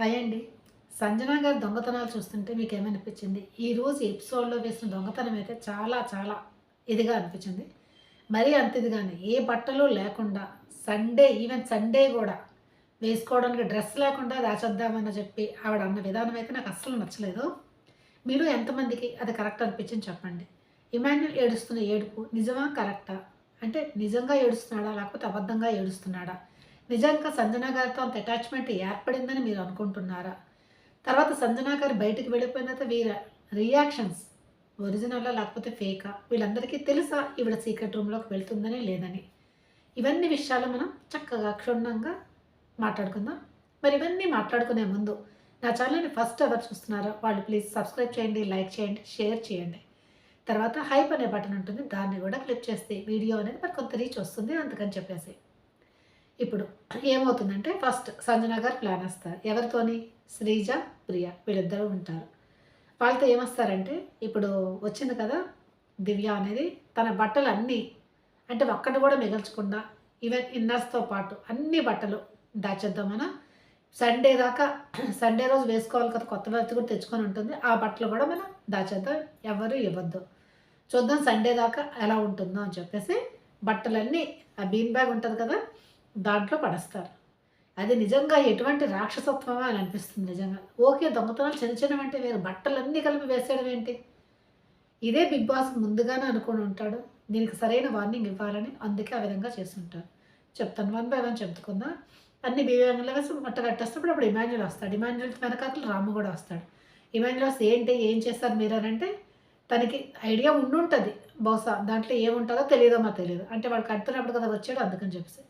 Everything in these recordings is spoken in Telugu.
హాయ్ అండి. సంజన గారి దొంగతనాలు చూస్తుంటే మీకు ఏమనిపించింది ఈరోజు ఎపిసోడ్లో వేసిన దొంగతనం అయితే చాలా చాలా ఇదిగా అనిపించింది. మరీ అంత ఇదిగానే ఏ బట్టలు లేకుండా సండే ఈవెన్ సండే కూడా వేసుకోవడానికి డ్రెస్ లేకుండా దాచేద్దామని చెప్పి ఆవిడ అన్న విధానం అయితే నాకు అస్సలు నచ్చలేదు. మీరు ఎంతమందికి అది కరెక్ట్ అనిపించింది చెప్పండి. ఇమాన్యుల్ ఏడుస్తున్న ఏడుపు నిజమా కరెక్టా? అంటే నిజంగా ఏడుస్తున్నాడా లేకపోతే అబద్ధంగా ఏడుస్తున్నాడా? నిజంగా సంజన గారితో అంత అటాచ్మెంట్ ఏర్పడిందని మీరు అనుకుంటున్నారా? తర్వాత సంజన గారు బయటికి వెళ్ళిపోయిన తర్వాత వీరి రియాక్షన్స్ ఒరిజినల్లా లేకపోతే ఫేకా వీళ్ళందరికీ తెలుసా ఈవిడ సీక్రెట్ రూమ్లోకి వెళ్తుందని లేదని? ఇవన్నీ విషయాలు మనం చక్కగా క్షుణ్ణంగా మాట్లాడుకుందాం. మరి ఇవన్నీ మాట్లాడుకునే ముందు నా ఛానల్ని ఫస్ట్ ఎవరు చూస్తున్నారో? వాళ్ళు ప్లీజ్ సబ్స్క్రైబ్ చేయండి లైక్ చేయండి షేర్ చేయండి. తర్వాత హైప్ అనే బటన్ ఉంటుంది. దాన్ని కూడా క్లిక్ చేస్తే వీడియో అనేది మరి కొంత రీచ్ వస్తుంది. అందుకని చెప్పేసి. ఇప్పుడు ఏమవుతుందంటే ఫస్ట్ సంజన గారు ప్లాన్ వేస్తారు. ఎవరితోని? శ్రీజ ప్రియ వీళ్ళిద్దరూ ఉంటారు. వాళ్ళతో ఏమొస్తారంటే ఇప్పుడు వచ్చింది కదా దివ్య అనేది తన బట్టలు అన్నీ అంటే ఒక్కటి కూడా మిగల్చకుండా ఈవెన్ ఇన్నర్స్తో పాటు అన్ని బట్టలు దాచేద్దామన? సండే దాకా సండే రోజు వేసుకోవాలి కదా కొత్త బట్టలు కూడా తెచ్చుకొని ఉంటుంది. ఆ బట్టలు కూడా మనం దాచేద్దాం. ఎవరు ఇవ్వద్దు. చూద్దాం సండే దాకా ఎలా ఉంటుందో అని చెప్పేసి బట్టలన్నీ ఆ బీన్ బ్యాగ్ ఉంటుంది కదా దాంట్లో పడేస్తారు. అది నిజంగా ఎటువంటి రాక్షసత్వమా అని అనిపిస్తుంది నిజంగా. ఓకే దొంగతనాలు చిన్న చిన్నవి అంటే వేరు బట్టలన్నీ కలిపి వేసేయడం ఏంటి? ఇదే బిగ్ బాస్ ముందుగానే అనుకుని ఉంటాడు. దీనికి సరైన వార్నింగ్ ఇవ్వాలని అందుకే ఆ విధంగా చేస్తుంటారు చెప్తాను వన్ బై వన్ చెప్పుకుందాం. అన్ని బీవ్యాంగులు వేసి మట్ట కట్టేస్తున్నప్పుడు అప్పుడు ఇమాన్యుల్ వస్తాడు. ఇమాన్యుల్ వెనకాతలు రాము కూడా వస్తాడు. ఇమాన్యుల్ వస్తే ఏంటి ఏం చేస్తారు మీరు అని అంటే తనకి ఐడియా ఉండుంటుంది. బహుశా దాంట్లో ఏముంటుందో తెలియదో మా తెలియదు అంటే వాడు కడుతున్నప్పుడు కదా వచ్చాడు అందుకని చెప్పేసి.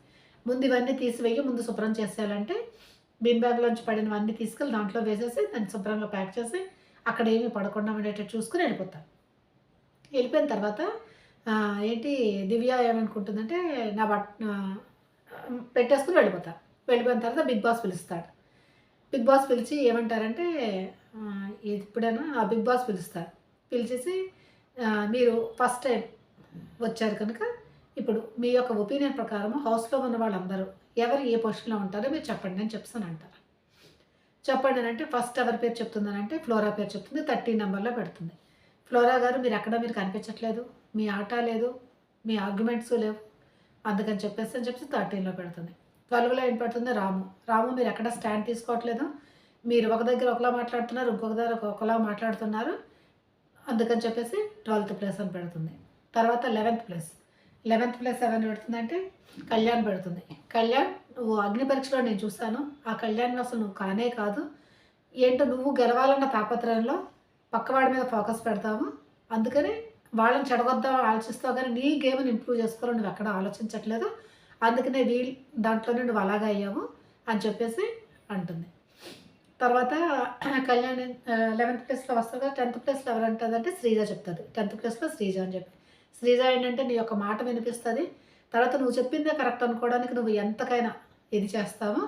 ముందు ఇవన్నీ తీసివేయి ముందు శుభ్రం చేసేయాలంటే బిన్ బ్యాగ్లోంచి పడినవన్నీ తీసుకెళ్ళి దాంట్లో వేసేసి దాన్ని శుభ్రంగా ప్యాక్ చేసి అక్కడ ఏమి పడకుండా ఉండేటట్టు చూసుకుని వెళ్ళిపోతాను వెళ్ళిపోయిన తర్వాత ఏంటి దివ్య ఏమనుకుంటుందంటే నా బట్ పెట్టేసుకుని వెళ్ళిపోతాను వెళ్ళిపోయిన తర్వాత బిగ్ బాస్ పిలుస్తాడు. బిగ్ బాస్ పిలిచి ఏమంటారంటే ఆ, ఇప్పుడైనా ఆ బిగ్ బాస్ పిలుస్తారు. పిలిచేసి మీరు ఫస్ట్ టైం వచ్చారు కనుక ఇప్పుడు మీ యొక్క ఒపీనియన్ ప్రకారం హౌస్లో ఉన్న వాళ్ళందరూ ఎవరు ఏ పొజిషన్లో ఉంటారో మీరు చెప్పండి నేను చెప్తాను అంటారు. చెప్పండి అని అంటే ఫస్ట్ ఎవరి పేరు చెప్తుందనంటే ఫ్లోరా పేరు చెప్తుంది థర్టీ నెంబర్లో పెడుతుంది. ఫ్లోరా గారు మీరు ఎక్కడ మీరు కనిపించట్లేదు మీ ఆట లేదు మీ ఆర్గ్యుమెంట్స్ లేవు అందుకని చెప్పేసి అని చెప్పేసి థర్టీన్లో పెడుతుంది. ట్వెల్వ్లో ఏం పెడుతుంది? రాము. రాము మీరు ఎక్కడ స్టాండ్ తీసుకోవట్లేదు మీరు ఒక దగ్గర ఒకలా మాట్లాడుతున్నారు ఇంకొక దగ్గర ఒకలా మాట్లాడుతున్నారు అందుకని చెప్పేసి ట్వెల్త్ ప్లేస్ అని పెడుతుంది. తర్వాత eleventh place. Eleventh plus seven పెడుతుందంటే Kalyan పెడుతుంది. కళ్యాణ్ నువ్వు అగ్ని పరీక్షలో నేను చూశాను. ఆ కళ్యాణ్ అసలు నువ్వు కానే కాదు. ఏంటో నువ్వు గెలవాలన్న తాపత్రయంలో పక్కవాడి మీద ఫోకస్ పెడతావు. అందుకని వాళ్ళని చెడగొద్దాం ఆలోచిస్తావు కానీ నీ గేమ్ని ఇంప్రూవ్ చేసుకోవాలని నువ్వు ఎక్కడ ఆలోచించట్లేదు. అందుకనే వీల్ దాంట్లోనే నువ్వు అలాగా అయ్యావు అని చెప్పేసి అంటుంది. తర్వాత కళ్యాణ్ లెవెన్త్ ప్లేస్లో వస్తుంది కదా టెన్త్ ప్లేస్లో ఎవరు అంటుందంటే శ్రీజ చెప్తుంది. టెన్త్ ప్లేస్లో శ్రీజ అని చెప్పి. శ్రీజ ఏంటంటే నీ యొక్క మాట వినిపిస్తుంది. తర్వాత నువ్వు చెప్పిందే కరెక్ట్ అనుకోవడానికి నువ్వు ఎంతకైనా ఇది చేస్తావో.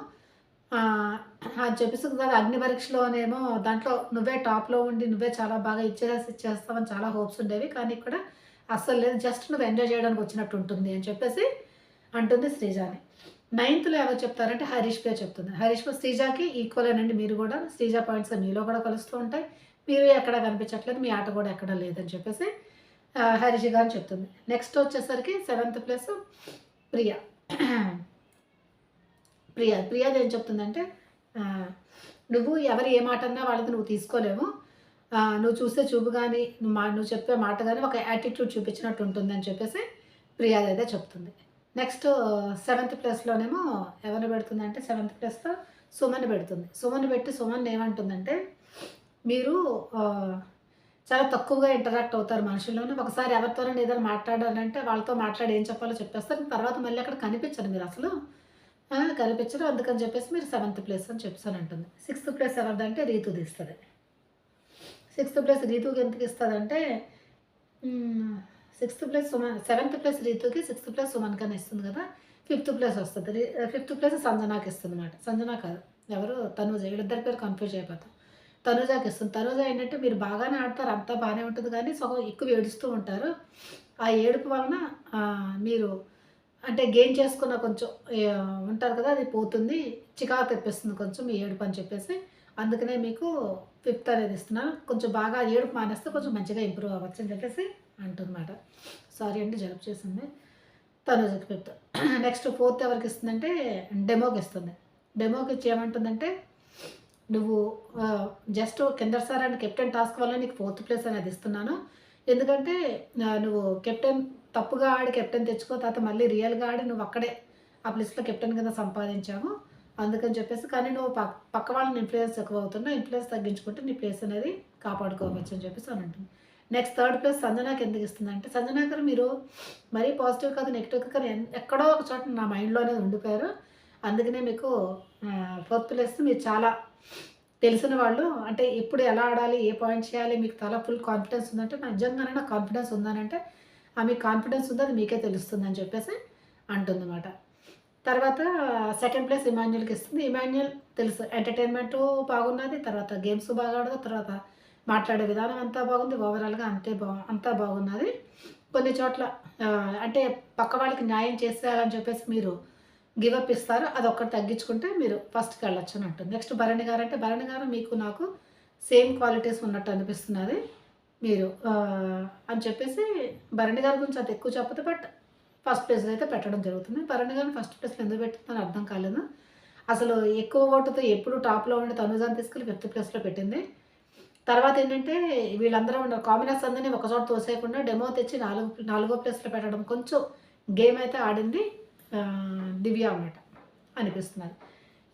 అది అని చెప్పేసి కదా అగ్ని పరీక్షలోనేమో దాంట్లో నువ్వే టాప్లో ఉండి నువ్వే చాలా బాగా ఇచ్చేసి ఇచ్చేస్తావని చాలా హోప్స్ ఉండేవి. కానీ ఇక్కడ అస్సలు లేదు. జస్ట్ నువ్వు ఎంజాయ్ చేయడానికి వచ్చినట్టు ఉంటుంది అని చెప్పేసి అంటుంది శ్రీజాని. నైన్త్లో ఎవరు చెప్తారంటే హరీష్ పే చెప్తుంది. హరీష్ పే శ్రీజాకి ఈక్వల్ అనండి మీరు కూడా. శ్రీజా పాయింట్స్ మీలో కూడా కలుస్తూ ఉంటాయి. మీరు ఎక్కడ కనిపించట్లేదు. మీ ఆట కూడా ఎక్కడ లేదని చెప్పేసి ఆ, అని చెప్తుంది. నెక్స్ట్ వచ్చేసరికి సెవెంత్ ప్లస్ ప్రియా. ప్రియా ప్రియాది ఏం చెప్తుందంటే నువ్వు ఎవరు ఏ మాట అన్నా వాళ్ళకి నువ్వు తీసుకోలేవు. నువ్వు చూసే చూపు కానీ నువ్వు మా నువ్వు చెప్పే మాట కానీ ఒక యాటిట్యూడ్ చూపించినట్టు ఉంటుంది అని చెప్పేసి ప్రియాది అయితే చెప్తుంది. నెక్స్ట్ సెవెంత్ ప్లస్లోనేమో ఎవరిని పెడుతుంది అంటే సెవెంత్ ప్లస్లో సుమన్ పెడుతుంది. సుమన్ పెట్టి సుమన్ ఏమంటుందంటే మీరు చాలా తక్కువగా ఇంటరాక్ట్ అవుతారు మనుషుల్లోనే ఒకసారి ఎవరితోనైనా ఏదైనా మాట్లాడాలంటే వాళ్ళతో మాట్లాడి ఏం చెప్పాలో చెప్పేస్తారు. తర్వాత మళ్ళీ అక్కడ కనిపించరు మీరు అసలు. కనిపించరు. అందుకని చెప్పేసి మీరు సెవెంత్ ప్లేస్ అని చెప్తాను అంటుంది సిక్స్త్ ప్లేస్ ఎవరిదంటే రీతు తీస్తుంది. సిక్స్త్ ప్లేస్ రీతుకి ఎందుకు ఇస్తుందంటే sixth place Suman seventh place రీతుకి sixth place Suman కన్నా ఇస్తుంది కదా. ఫిఫ్త్ ప్లేస్ వస్తుంది. ఫిఫ్త్ ప్లేస్ సంజనాకి ఇస్తుంది అనమాట సంజనా కాదు. ఎవరు? తను వీళ్ళిద్దరి పేరు కన్ఫ్యూజ్ అయిపోతాం. తనుజాకి ఇస్తుంది తనుజ ఏంటంటే మీరు బాగానే ఆడతారు అంతా బాగానే ఉంటుంది కానీ సగం ఎక్కువ ఏడుస్తూ ఉంటారు. ఆ ఏడుపు వలన మీరు అంటే గెయిన్ చేసుకున్న కొంచెం ఉంటారు కదా అది పోతుంది చికాకు తెప్పిస్తుంది కొంచెం ఈ ఏడుపు అని చెప్పేసి. అందుకనే మీకు ఫిఫ్త్ అనేది ఇస్తున్నాను. కొంచెం బాగా ఏడుపు మానేస్తే కొంచెం మంచిగా ఇంప్రూవ్ అవ్వచ్చు అని చెప్పేసి అంటున్నమాట సారీ అండి జలుబు చేసింది. తనుజకి ఫిఫ్త్ నెక్స్ట్ ఫోర్త్ ఎవరికి ఇస్తుందంటే డెమోకి ఇస్తుంది. డెమోకి ఇచ్చి ఏమంటుందంటే నువ్వు జస్ట్ కింద సార్ అండ్ కెప్టెన్ టాస్క్ వల్ల నీకు ఫోర్త్ ప్లేస్ అనేది ఇస్తున్నాను. ఎందుకంటే నువ్వు కెప్టెన్ తప్పుగా ఆడి కెప్టెన్ తెచ్చుకో తర్వాత మళ్ళీ రియల్గా ఆడి నువ్వు అక్కడే ఆ ప్లేస్లో కెప్టెన్ కింద సంపాదించావు. అందుకని చెప్పేసి కానీ నువ్వు పక్ పక్క వాళ్ళని ఇన్ఫ్లుయెన్స్ ఎక్కువ అవుతున్నావు ఇన్ఫ్లుయెన్స్ తగ్గించుకుంటే నీ ప్లేస్ అనేది కాపాడుకోవచ్చు అని చెప్పేసి అని ఉంటుంది నెక్స్ట్ థర్డ్ ప్లేస్ సంజనాకి ఎందుకు ఇస్తుందంటే సంజనా గారు మీరు మరీ పాజిటివ్ కాదు నెగిటివ్ కానీ ఎక్కడో ఒక చోట నా మైండ్లోనే ఉండిపోయారు. అందుకనే మీకు ఫోర్త్ ప్లేస్ మీరు చాలా తెలిసిన వాళ్ళు అంటే ఎప్పుడు ఎలా ఆడాలి ఏ పాయింట్ చేయాలి మీకు తల ఫుల్ కాన్ఫిడెన్స్ ఉందంటే నిజంగానే నాకు కాన్ఫిడెన్స్ ఉందనంటే ఆ మీకు కాన్ఫిడెన్స్ ఉందో అది మీకే తెలుస్తుంది అని చెప్పేసి అంటుందన్నమాట. తర్వాత సెకండ్ ప్లేస్ ఇమాన్యుల్కి ఇస్తుంది. ఇమాన్యుల్ తెలుసు ఎంటర్టైన్మెంట్ బాగున్నది తర్వాత గేమ్స్ బాగా ఆడదు తర్వాత మాట్లాడే విధానం అంతా బాగుంది ఓవరాల్గా అంతే బా అంతా బాగున్నది. కొన్ని చోట్ల అంటే పక్క వాళ్ళకి న్యాయం చేసేయాలని చెప్పేసి మీరు గివప్ ఇస్తారు అది ఒక్కటి తగ్గించుకుంటే మీరు ఫస్ట్కి వెళ్ళొచ్చు అని అంటుంది నెక్స్ట్ భరణి గారు అంటే భరణి గారు మీకు నాకు సేమ్ క్వాలిటీస్ ఉన్నట్టు అనిపిస్తున్నది. మీరు అని చెప్పేసి భరణి గారి గురించి అది ఎక్కువ చెప్పదు బట్ ఫస్ట్ ప్లేస్లో అయితే పెట్టడం జరుగుతుంది. భరణి గారిని ఫస్ట్ ప్లేస్లో ఎందుకు పెట్టిందని అర్థం కాలేదు. అసలు ఎక్కువ ఓటుతో ఎప్పుడు టాప్లో ఉండి తనుజాన్ని తీసుకెళ్ళి ఫిఫ్త్ ప్లేస్లో పెట్టింది. తర్వాత ఏంటంటే వీళ్ళందరూ ఉన్న కాంబినేషన్ అందరినీ ఒక చోట తోసేయకుండా డెమో తెచ్చి నాలుగు నాలుగో ప్లేస్లో పెట్టడం కొంచెం గేమ్ అయితే ఆడింది. దివ్య అన్నమాట అనిపిస్తున్నారు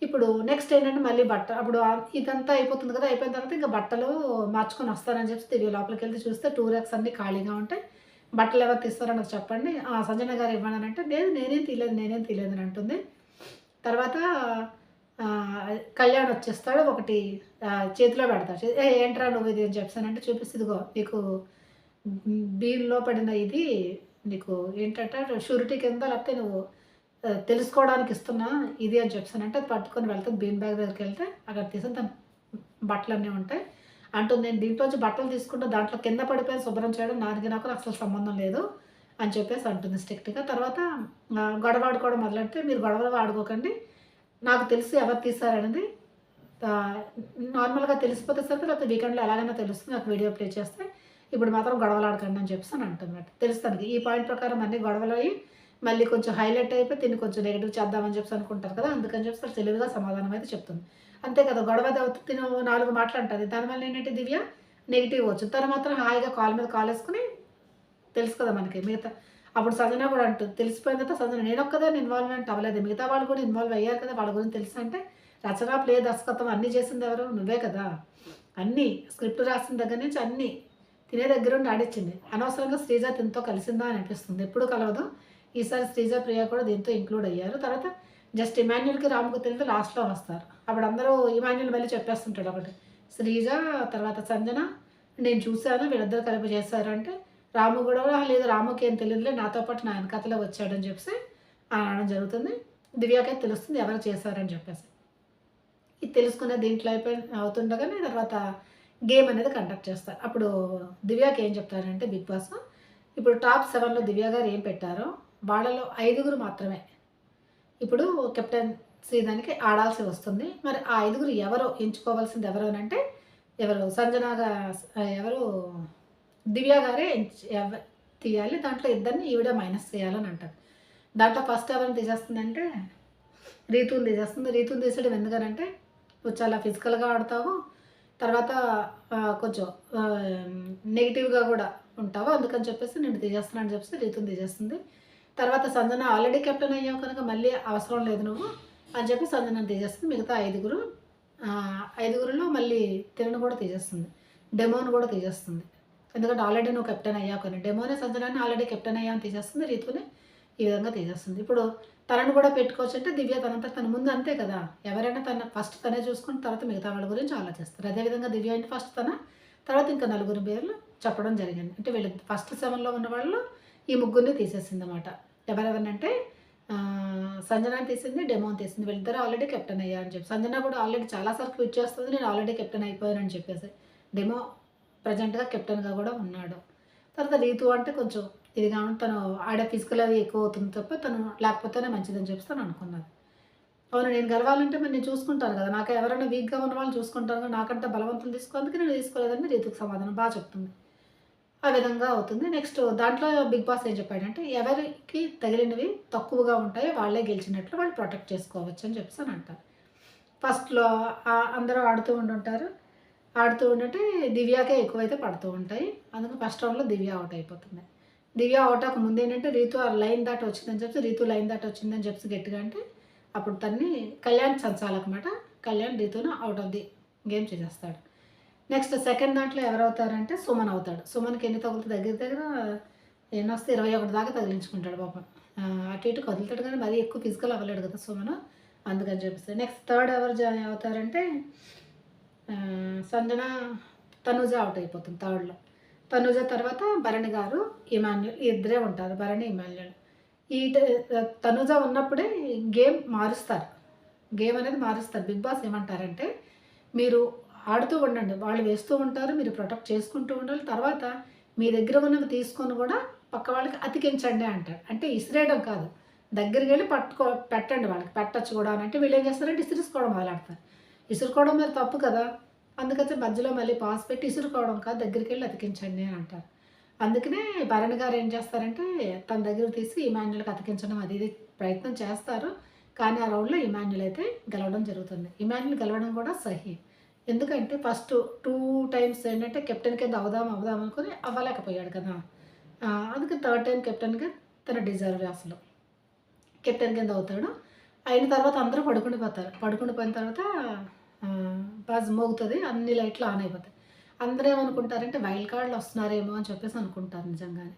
ఇప్పుడు నెక్స్ట్ ఏంటంటే మళ్ళీ బట్ట అప్పుడు ఇదంతా అయిపోతుంది కదా అయిపోయిన తర్వాత ఇంకా బట్టలు మార్చుకొని వస్తానని చెప్పి దివ్య లోపలికి వెళ్తే చూస్తే టూ ర్యాక్స్ అన్నీ ఖాళీగా ఉంటాయి. బట్టలు ఎవరు తీస్తారో నాకు చెప్పండి. ఆ, సంజన గారు ఇవ్వను అంటే లేదు నేనేం తీయలేదు నేనేం తీయలేదు అని అంటుంది. తర్వాత కళ్యాణ్ వచ్చేస్తాడు ఒకటి చేతిలో పెడతాడు. ఏ ఏంట్రా నువ్వు ఇది అని చెప్పానంటే చూపిస్తే ఇదిగో నీకు బీన్లో పడిన ఇది నీకు ఏంటంటే షూరిటీ కింద లేకపోతే నువ్వు తెలుసుకోవడానికి ఇస్తున్నా ఇది అని చెప్పాను అంటే పట్టుకొని వెళ్తాను బీన్ బ్యాగ్ దగ్గరికి వెళ్తే అక్కడ తీసిన తన బట్టలు అన్నీ ఉంటాయి. అంటుంది నేను దీంట్లోంచి బట్టలు తీసుకుంటే దాంట్లో కింద పడిపోయి శుభ్రం చేయడం నాన్నకి నాకు అసలు సంబంధం లేదు అని చెప్పేసి అంటుంది స్ట్రిక్ట్గా. తర్వాత గొడవ ఆడుకోవడం మొదలంటే మీరు గొడవలు ఆడుకోకండి నాకు తెలిసి ఎవరు తీసారనేది నార్మల్గా తెలిసిపోతే సరే లేకపోతే వీకెండ్లో ఎలాగైనా తెలుస్తుంది నాకు వీడియో ప్లే చేస్తే ఇప్పుడు మాత్రం గొడవలు ఆడకండి అని చెప్పేసి అని అంటున్నమాట తెలుస్తానికి. ఈ పాయింట్ ప్రకారం అన్ని గొడవలు అయ్యి మళ్ళీ కొంచెం హైలైట్ అయిపోయి దీన్ని కొంచెం నెగిటివ్ చేద్దామని చెప్పి అనుకుంటారు కదా అందుకని చెప్పి తెలివిగా సమాధానం అయితే చెప్తుంది. అంతే కదా గొడవ అవుతుంది తిను నాలుగు మాట్లాడుతుంది. దానివల్ల ఏంటంటే దివ్య నెగిటివ్ వచ్చు తను మాత్రం హాయిగా కాల్ మీద కాల్ వేసుకుని తెలుసు కదా మనకి మిగతా అప్పుడు సంజన కూడా అంటుంది తెలిసిపోయిన తర్వాత సంజన నేను ఒక్కదాన్ని ఇన్వాల్వ్మెంట్ అవ్వలేదు. మిగతా వాళ్ళు కూడా ఇన్వాల్వ్ అయ్యారు కదా వాళ్ళ గురించి తెలుసు అంటే రచన ప్లే దర్శకత్వం అన్నీ చేసింది ఎవరు? నువ్వే కదా. అన్నీ స్క్రిప్ట్ రాసిన దగ్గర నుంచి అన్నీ తినే దగ్గర ఉండి ఆడించింది అనవసరంగా శ్రీజ తినతో కలిసిందా అని అనిపిస్తుంది. ఎప్పుడు కలవదు. ఈసారి శ్రీజ ప్రియ కూడా దీంతో ఇంక్లూడ్ అయ్యారు. తర్వాత జస్ట్ ఇమాన్యుల్కి రాముకు తెలియదు లాస్ట్లో వస్తారు. అప్పుడు అందరూ ఇమాన్యుల్ మళ్ళీ చెప్పేస్తుంటాడు ఒకటి శ్రీజ తర్వాత సంజన నేను చూశాను వీళ్ళిద్దరు కలిపి చేశారు అంటే రాము కూడా లేదు రాముకి ఏం తెలియదులే నాతో పాటు నా వెనకతలో వచ్చాడని చెప్పేసి అనడం జరుగుతుంది. దివ్యాకే తెలుస్తుంది ఎవరు చేశారని చెప్పేసి. ఇది తెలుసుకునే దీంట్లో అయిపోయి అవుతుండగానే తర్వాత గేమ్ అనేది కండక్ట్ చేస్తారు. అప్పుడు దివ్యాకి ఏం చెప్తారంటే బిగ్ బాస్ ఇప్పుడు టాప్ సెవెన్లో దివ్య గారు ఏం పెట్టారో వాళ్ళలో ఐదుగురు మాత్రమే. ఇప్పుడు కెప్టెన్సీ దానికి ఆడాల్సి వస్తుంది. మరి ఆ ఐదుగురు ఎవరో ఎంచుకోవాల్సింది ఎవరు అని అంటే ఎవరు సంజనాగా ఎవరు దివ్య గారే ఎవ- తీయాలి. దాంట్లో ఇద్దరిని ఈవిడ మైనస్ చేయాలని అంటారు దాంట్లో ఫస్ట్ ఎవరిని తీసేస్తుందంటే రీతుని తీసేస్తుంది. రీతుని తీసేయడం ఎందుకనంటే నువ్వు చాలా ఫిజికల్గా ఆడతావు. తర్వాత కొంచెం నెగిటివ్గా కూడా ఉంటావు. అందుకని చెప్పేసి నేను తీసేస్తున్నాను అని చెప్పేసి రీతుని తీసేస్తుంది. తర్వాత సంజన ఆల్రెడీ కెప్టెన్ అయ్యావు కనుక మళ్ళీ అవసరం లేదు నువ్వు అని చెప్పి సంజన తీసేస్తుంది. మిగతా ఐదుగురు ఐదుగురులో ఐదుగురిలో మళ్ళీ తిరను కూడా తీసేస్తుంది. డెమోని కూడా తీసేస్తుంది. ఎందుకంటే ఆల్రెడీ నువ్వు కెప్టెన్ అయ్యావు కానీ డెమోనే సంజనాన్ని ఆల్రెడీ కెప్టెన్ అయ్యావని తీసేస్తుంది. రీతుని ఈ విధంగా తీసేస్తుంది. ఇప్పుడు తనను కూడా పెట్టుకోవచ్చు అంటే దివ్య తనంతా తన ముందు అంతే కదా. ఎవరైనా తన ఫస్ట్ తనే చూసుకుని తర్వాత మిగతా వాళ్ళ గురించి ఆలోచిస్తారు. అదేవిధంగా దివ్య అంటే ఫస్ట్ తన తర్వాత ఇంకా నలుగురు పేర్లు చెప్పడం జరిగింది. అంటే వీళ్ళు ఫస్ట్ సెవెన్లో ఉన్న వాళ్ళు ఈ ముగ్గురిని తీసేసింది అనమాట ఎవరెవరిని అంటే సంజనాని తీసింది డెమోని తీసింది. వీళ్ళిద్దరు ఆల్రెడీ కెప్టెన్ అయ్యారు అని చెప్పి. సంజన కూడా ఆల్రెడీ చాలాసార్లు క్విట్ చేస్తుంది నేను ఆల్రెడీ కెప్టెన్ అయిపోయానని చెప్పేసి. డెమో ప్రజెంట్గా కెప్టెన్గా కూడా ఉన్నాడు. తర్వాత రీతు అంటే కొంచెం ఇది ఉండి తను ఆడే ఫిజికల్ అది ఎక్కువ అవుతుంది తప్ప తను లేకపోతేనే మంచిదని చెప్పి తను అనుకున్నది. అవును నేను గెలవాలంటే మరి నేను చూసుకుంటాను కదా. నాకు ఎవరైనా వీక్గా ఉన్న వాళ్ళు చూసుకుంటాను కదా. నాకంటే తీసుకో అందుకే నేను తీసుకోలేదని రీతుకు సమాధానం బాగా చెప్తుంది. ఆ విధంగా అవుతుంది. నెక్స్ట్ దాంట్లో బిగ్ బాస్ ఏం చెప్పాడంటే ఎవరికి తగిలినవి తక్కువగా ఉంటాయో వాళ్ళే గెలిచినట్లు వాళ్ళు ప్రొటెక్ట్ చేసుకోవచ్చు అని చెప్పేసి అని అంటారు. ఫస్ట్లో అందరూ ఆడుతూ ఉండుంటారు. ఆడుతూ ఉండంటే దివ్యాకే ఎక్కువైతే పడుతూ ఉంటాయి. అందుకు ఫస్ట్ రౌండ్లో దివ్య అవుట్ అయిపోతుంది. దివ్య అవుట్ అవ్వక ముందు ఏంటంటే రీతు ఆ లైన్ దాటి వచ్చిందని చెప్పి రీతు లైన్ దాటి వచ్చిందని చెప్పి గట్టిగా అంటే అప్పుడు తన్ని కళ్యాణ్ సంచాలకమాట కళ్యాణ్ రీతును అవుట్ ఆఫ్ ది గేమ్ చేసేస్తాడు. నెక్స్ట్ సెకండ్ దాంట్లో ఎవరు అవుతారంటే సుమన్ అవుతాడు. సుమన్కి ఎన్ని తగులుతుంది దగ్గర దగ్గర ఎన్ని వస్తే ఇరవై ఒకటి దాకా తగిలించుకుంటాడు పాపం. అటు ఇటు కదులుతాడు కానీ మరీ ఎక్కువ ఫిజికల్ అవ్వలేడు కదా సుమన్. అందుకని చెప్పేసి నెక్స్ట్ థర్డ్ ఎవరు జాయిన్ అవుతారంటే సంజన తనుజ అవుట్ అయిపోతుంది థర్డ్లో తనుజ తర్వాత భరణి గారు ఇమాన్యుల్ ఇద్దరే ఉంటారు భరణి ఇమాన్యుల్. ఈ తనుజ ఉన్నప్పుడే గేమ్ మారుస్తారు. గేమ్ అనేది మారుస్తారు. బిగ్ బాస్ ఏమంటారంటే మీరు ఆడుతూ ఉండండి. వాళ్ళు వేస్తూ ఉంటారు మీరు ప్రొటెక్ట్ చేసుకుంటూ ఉండాలి. తర్వాత మీ దగ్గర ఉన్నవి తీసుకొని కూడా పక్క వాళ్ళకి అతికించండి అంటారు. అంటే ఇసిరేయడం కాదు. దగ్గరికి వెళ్ళి పట్టుకో పెట్టండి వాళ్ళకి. పెట్టచ్చు కూడా అని. అంటే వీళ్ళు ఏం చేస్తారంటే ఇసిరేసుకోవడం మొదలెడతారు. ఇసురుకోవడం మరి తప్పు కదా. అందుకని మధ్యలో మళ్ళీ పాస్ పెట్టి ఇసురుకోవడం కాదు. దగ్గరికి వెళ్ళి అతికించండి అని అంటారు. అందుకనే భరణ్ గారు ఏం చేస్తారంటే తన దగ్గర తీసి ఇమాన్యుల్కి అతికించడం అది ఇది ప్రయత్నం చేస్తారు. కానీ ఆ రౌండ్లో ఇమాన్యుల్ అయితే గెలవడం జరుగుతుంది. ఇమాన్యుల్ గెలవడం కూడా సహీ. ఎందుకంటే ఫస్ట్ టూ టైమ్స్ ఏంటంటే కెప్టెన్ కింద అవుదాం అవుదాం అనుకుని అవ్వలేకపోయాడు కదా. అందుకే థర్డ్ టైం కెప్టెన్గా తన డిజర్వ్ అసలు. కెప్టెన్ కింద అవుతాడు అయిన తర్వాత అందరూ పడుకుని పోతారు. పడుకుండి పోయిన తర్వాత ఆ, బజ్ మోగుతుంది అన్ని లైట్లు ఆన్ అయిపోతాయి. అందరూ ఏమనుకుంటారంటే వైల్డ్ కార్డులు వస్తున్నారేమో అని చెప్పేసి అనుకుంటారు నిజంగానే.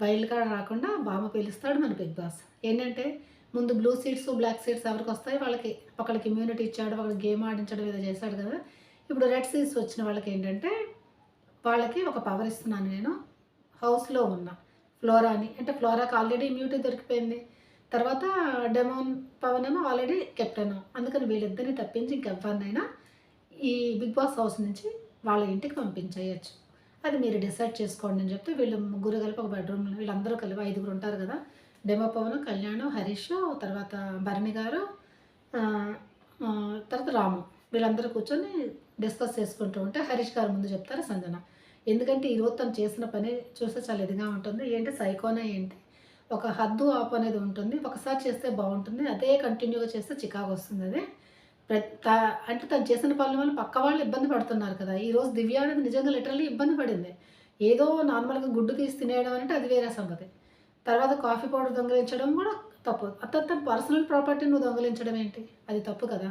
వైల్డ్ కార్డ్ రాకుండా బామ్మ పిలుస్తాడు మన బిగ్ బాస్. ఏంటంటే ముందు బ్లూ సీట్స్ బ్లాక్ సీట్స్ ఎవరికి వస్తాయి వాళ్ళకి ఒకళ్ళకి ఇమ్యూనిటీ ఇచ్చాడు ఒకళ్ళకి గేమ్ ఆడించడం ఏదో చేశాడు కదా ఇప్పుడు రెడ్ సీస్ వచ్చిన వాళ్ళకి ఏంటంటే వాళ్ళకి ఒక పవర్ ఇస్తున్నాను నేను. హౌస్లో ఉన్న ఫ్లోరాని అంటే ఫ్లోరాకి ఆల్రెడీ ఇమ్యూనిటీ దొరికిపోయింది. తర్వాత డెమోన్ పవన్ ఏమో ఆల్రెడీ కెప్టెన్. అందుకని వీళ్ళిద్దరిని తప్పించి ఇంకెవ్వరినైనా ఈ బిగ్ బాస్ హౌస్ నుంచి వాళ్ళ ఇంటికి పంపించేయచ్చు. అది మీరు డిసైడ్ చేసుకోండి అని చెప్తే వీళ్ళు ముగ్గురు కలిపి ఒక బెడ్రూమ్లో వీళ్ళందరూ కలిపి ఐదుగురు ఉంటారు కదా. డెమో పవన్ కళ్యాణ్ హరీష్ తర్వాత భరణి గారు తర్వాత రాము. వీళ్ళందరూ కూర్చొని డిస్కస్ చేసుకుంటూ ఉంటే హరీష్ గారు ముందు చెప్తారు సంజన? ఎందుకంటే ఈరోజు తను చేసిన పని చూస్తే చాలా ఇదిగా ఉంటుంది. ఏంటి? సైకోనా ఏంటి? ఒక హద్దు ఆపు అనేది ఉంటుంది. ఒకసారి చేస్తే బాగుంటుంది. అదే కంటిన్యూగా చేస్తే చికాకు వస్తుంది. అదే? అంటే తను చేసిన పనుల వల్ల పక్క వాళ్ళు ఇబ్బంది పడుతున్నారు కదా. ఈరోజు దివ్య అనేది నిజంగా లిటరల్లీ ఇబ్బంది పడింది. ఏదో నార్మల్గా గుడ్డు తీసి తినేయడం అంటే అది వేరే సంగతి. తర్వాత కాఫీ పౌడర్ దొంగిలించడం కూడా తప్పు. అతను తన పర్సనల్ ప్రాపర్టీ నువ్వు దొంగిలించడం ఏంటి? అది తప్పు కదా.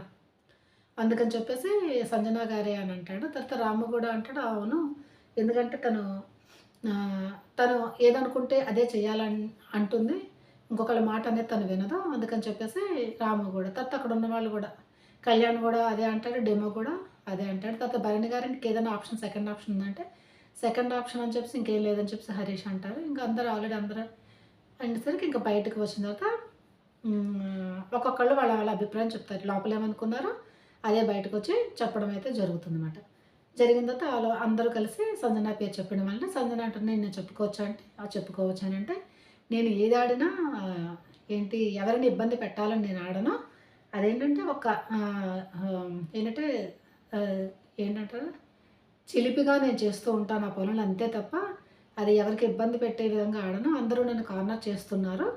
అందుకని చెప్పేసి సంజన గారే అని అంటాడు. తర్వాత రాము కూడా అంటాడు అవును. ఎందుకంటే తను తను ఏదనుకుంటే అదే చేయాలని అంటుంది. ఇంకొకళ్ళ మాట అనేది తను వినదు. అందుకని చెప్పేసి రాము కూడా తర్వాత అక్కడ ఉన్న వాళ్ళు కూడా కళ్యాణ్ కూడా అదే అంటాడు డెమో కూడా అదే అంటాడు. తర్వాత భరణి గారికి ఏదైనా ఆప్షన్ సెకండ్ ఆప్షన్ ఉందంటే సెకండ్ ఆప్షన్ అని చెప్పేసి ఇంకేం లేదని చెప్పేసి హరీష్ అంటారు. ఇంకా అందరూ ఆల్రెడీ అందరూ అనేసరికి ఇంకా బయటకు వచ్చిన తర్వాత ఒక్కొక్కళ్ళు వాళ్ళ వాళ్ళ అభిప్రాయం చెప్తారు. లోపల ఏమనుకున్నారో అదే బయటకు వచ్చి చెప్పడం అయితే జరుగుతుందన్నమాట. జరిగిన తర్వాత వాళ్ళు అందరూ కలిసి సంజన పేరు చెప్పడం వలన సంజన అంటుంది నేను చెప్పుకోవచ్చా అంటే ఆ చెప్పుకోవచ్చు అని అంటే నేను ఏది ఆడినా ఏంటి ఎవరిని ఇబ్బంది పెట్టాలని నేను ఆడను. అదేంటంటే ఒక ఏంటంటే ఏంటంటారు? చిలిపిగా నేను చేస్తూ ఉంటాను ఆ పొలంలో అంతే తప్ప అది ఎవరికి ఇబ్బంది పెట్టే విధంగా ఆడను. అందరూ నన్ను కార్నర్ చేస్తున్నారు.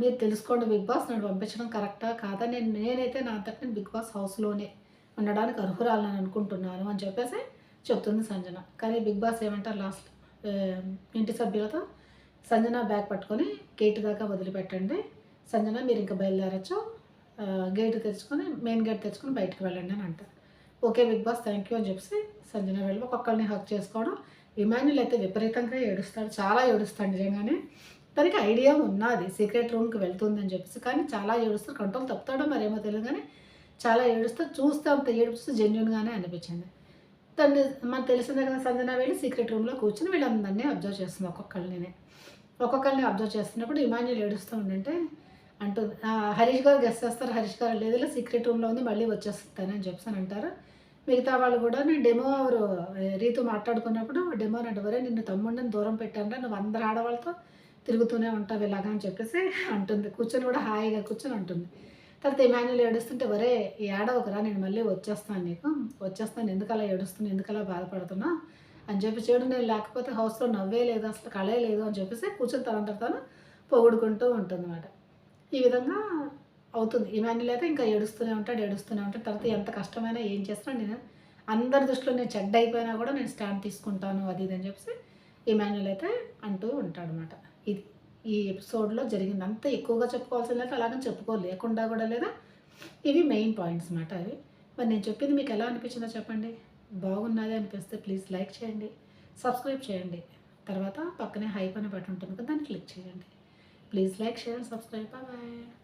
మీరు తెలుసుకోండి బిగ్ బాస్ నన్ను పంపించడం కరెక్టా కాదా? నేను నేనైతే నా అంతటి నేను బిగ్ బాస్ హౌస్లోనే ఉండడానికి అర్హురాలని అనుకుంటున్నాను అని చెప్పేసి చెప్తుంది సంజన. కానీ బిగ్ బాస్ ఏమంటారు లాస్ట్ ఇంటి సభ్యులతో సంజన బ్యాగ్ పట్టుకొని గేట్ దాకా వదిలిపెట్టండి. సంజన మీరు ఇంకా బయలుదేరచ్చు. గేట్ తెచ్చుకొని మెయిన్ గేట్ తెచ్చుకొని బయటకు వెళ్ళండి అని అంటారు. Okay Bigg Boss thank you అని చెప్పేసి సంజన వెళ్ళి ఒక్కొక్కరిని హక్ చేసుకోవడం. ఇమాన్యుల్ అయితే విపరీతంగా ఏడుస్తాడు చాలా ఏడుస్తాడు నిజంగానే. తనకి ఐడియా ఉన్నది. సీక్రెట్ రూమ్కి వెళ్తుంది అని చెప్పేసి. కానీ చాలా ఏడుస్తారు. కంట్రోల్ తప్పుతాడో మరేమో తెలియదు కానీ చాలా ఏడుస్తూ చూస్తే అంత ఏడుస్తూ జెన్యున్గానే అనిపించింది. తను మనకు తెలిసిందే కదా సంజన వెళ్ళి సీక్రెట్ రూమ్లో కూర్చొని వీళ్ళందరినీ అబ్జర్వ్ చేస్తుంది. ఒక్కొక్కరిని ఒక్కొక్కరిని అబ్జర్వ్ చేస్తున్నప్పుడు ఇమాన్యుల్ ఏడుస్తూ ఉండంటే అంటుంది హరీష్ గారు గెస్ట్ చేస్తారు. హరీష్ గారు లేదు సీక్రెట్ రూమ్లో ఉంది. మళ్ళీ వచ్చేస్తానని అని అంటారు. మిగతా వాళ్ళు కూడా నేను డెమో రీతు మాట్లాడుకున్నప్పుడు డెమో అంటే వరే నిన్ను తమ్ముడిని దూరం పెట్టాను నువ్వు అందరు ఆడవాళ్ళతో తిరుగుతూనే ఉంటావు ఇలాగా అని చెప్పేసి అంటుంది. కూర్చొని కూడా హాయిగా కూర్చొని అంటుంది. తర్వాత ఇమాన్యుల్ ఏడుస్తుంటే ఒరే ఏడవకరా నేను మళ్ళీ వచ్చేస్తాను నీకు. వచ్చేస్తాను. ఎందుకలా ఏడుస్తున్నాను ఏడుస్తున్నా ఎందుకు అలా బాధపడుతున్నా? అని చెప్పి చూడు నేను లేకపోతే హౌస్లో నవ్వే లేదు అసలు కళే లేదు అని చెప్పేసి కూర్చొని తనంత తాను పొగుడుకుంటూ ఉంటుంది అనమాట ఈ విధంగా అవుతుంది. ఇమాన్యుల్ అయితే ఇంకా ఏడుస్తూనే ఉంటాడు ఏడుస్తూనే ఉంటాడు. తర్వాత ఎంత కష్టమైనా ఏం చేస్తున్నా నేను అందరి దృష్టిలో నేను చెడ్డ అయిపోయినా కూడా నేను స్టాండ్ తీసుకుంటాను అది ఇది అని చెప్పేసి ఇమాన్యుల్ అయితే అంటూ ఉంటాడు అనమాట ఇది ఈ ఎపిసోడ్లో జరిగింది అంత ఎక్కువగా చెప్పుకోవాల్సింది అయితే అలాగని చెప్పుకో లేకుండా కూడా లేదా? ఇవి మెయిన్ పాయింట్స్ అనమాట అవి. మరి నేను చెప్పింది మీకు ఎలా అనిపించిందో చెప్పండి. బాగున్నది అనిపిస్తే ప్లీజ్ లైక్ చేయండి. సబ్స్క్రైబ్ చేయండి. తర్వాత పక్కనే హైప్ అనే బటన్ ఉంటుంది కదా దాన్ని క్లిక్ చేయండి. Please like share subscribe bye